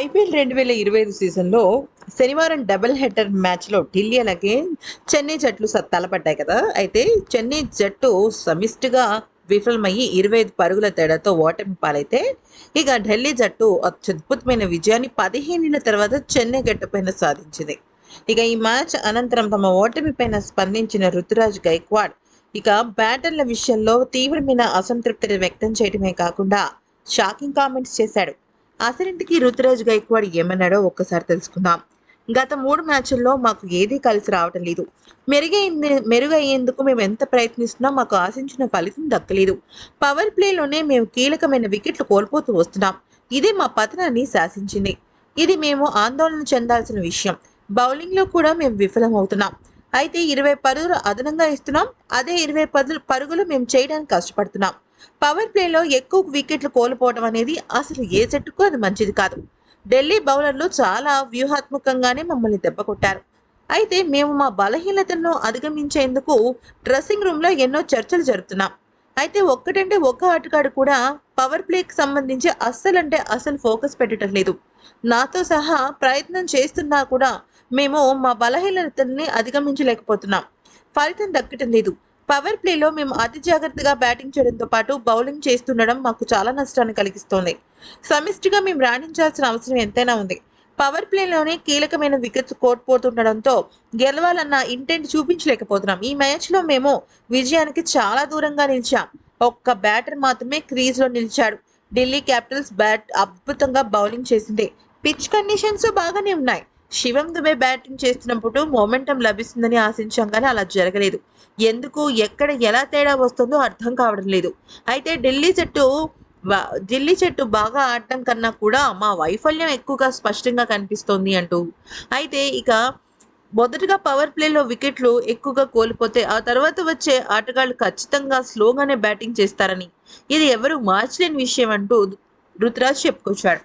IPL రెండు వేల ఇరవై ఐదు సీజన్లో శనివారం డబుల్ హెడర్ మ్యాచ్లో ఢిల్లీ అలాగే చెన్నై జట్లు తలపడ్డాయి కదా. అయితే చెన్నై జట్టు సమిష్టిగా విఫలమయ్యి ఇరవై ఐదు పరుగుల తేడాతో ఓటమి పాలైతే ఇక ఢిల్లీ జట్టు అత్యద్భుతమైన విజయాన్ని పదిహేనేళ్ళ తర్వాత చెన్నై గడ్డపైన సాధించింది. ఇక ఈ మ్యాచ్ అనంతరం తమ ఓటమి పైన స్పందించిన రుతురాజ్ గైక్వాడ్ ఇక బ్యాటర్ల విషయంలో తీవ్రమైన అసంతృప్తిని వ్యక్తం చేయడమే కాకుండా షాకింగ్ కామెంట్స్ చేశాడు. అసలింటికి రుతురాజ్ గైక్వాడ్ ఏమన్నాడో ఒక్కసారి తెలుసుకుందాం. గత మూడు మ్యాచ్ల్లో మాకు ఏదీ కలిసి రావటం లేదు. మెరుగైంది మెరుగయ్యేందుకు మేము ఎంత ప్రయత్నిస్తున్నా మాకు ఆశించిన ఫలితం దక్కలేదు. పవర్ ప్లేలోనే మేము కీలకమైన వికెట్లు కోల్పోతూ వస్తున్నాం. ఇదే మా పతనాన్ని శాసించింది. ఇది మేము ఆందోళన చెందాల్సిన విషయం. బౌలింగ్లో కూడా మేము విఫలమవుతున్నాం. అయితే ఇరవై పరుగులు అదనంగా ఇస్తున్నాం. అదే ఇరవై పదులు పరుగులు మేము చేయడానికి కష్టపడుతున్నాం. పవర్ ప్లేలో ఎక్కువ వికెట్లు కోల్పోవడం అనేది అసలు ఏ జట్టుకు అది మంచిది కాదు. ఢిల్లీ బౌలర్లు చాలా వ్యూహాత్మకంగానే మమ్మల్ని దెబ్బ కొట్టారు. అయితే మేము మా బలహీనతను అధిగమించేందుకు డ్రెస్సింగ్ రూమ్లో ఎన్నో చర్చలు జరుపుతున్నాం. అయితే ఒక్కటంటే ఒక్క ఆటగాడు కూడా పవర్ ప్లేకి సంబంధించి అస్సలంటే అసలు ఫోకస్ పెట్టడం లేదు. నాతో సహా ప్రయత్నం చేస్తున్నా కూడా మేము మా బలహీనతల్ని అధిగమించలేకపోతున్నాం. ఫలితం దక్కటం లేదు. పవర్ ప్లేలో మేము అతి జాగ్రత్తగా బ్యాటింగ్ చేయడంతో పాటు బౌలింగ్ చేస్తుండడం మాకు చాలా నష్టాన్ని కలిగిస్తోంది. సమిష్టిగా మేము రాణించాల్సిన అవసరం ఎంతైనా ఉంది. పవర్ ప్లేలోనే కీలకమైన వికెట్స్ కోల్పోతుండడంతో గెలవాలన్న ఇంటెంట్ చూపించలేకపోతున్నాం. ఈ మ్యాచ్లో మేము విజయానికి చాలా దూరంగా నిలిచాం. ఒక్క బ్యాటర్ మాత్రమే క్రీజ్లో నిలిచాడు. ఢిల్లీ క్యాపిటల్స్ బ్యాట్ అద్భుతంగా బౌలింగ్ చేసింది. పిచ్ కండిషన్స్ బాగానే ఉన్నాయి. శివం దుబే బ్యాటింగ్ చేస్తున్నప్పుడు మొమెంటం లభిస్తుందని ఆశించాం కానీ అలా జరగలేదు. ఎందుకు ఎక్కడ ఎలా తేడా వస్తుందో అర్థం కావడం లేదు. అయితే ఢిల్లీ జట్టు ఢిల్లీ జట్టు బాగా ఆడటం కన్నా కూడా మా వైఫల్యం ఎక్కువగా స్పష్టంగా కనిపిస్తోంది అంటూ. అయితే ఇక మొదటగా పవర్ ప్లేలో వికెట్లు ఎక్కువగా కోల్పోతే ఆ తర్వాత వచ్చే ఆటగాళ్ళు ఖచ్చితంగా స్లోగానే బ్యాటింగ్ చేస్తారని. ఇది ఎవరు మార్చలేని విషయం అంటూ రుతురాజ్ చెప్పుకొచ్చాడు.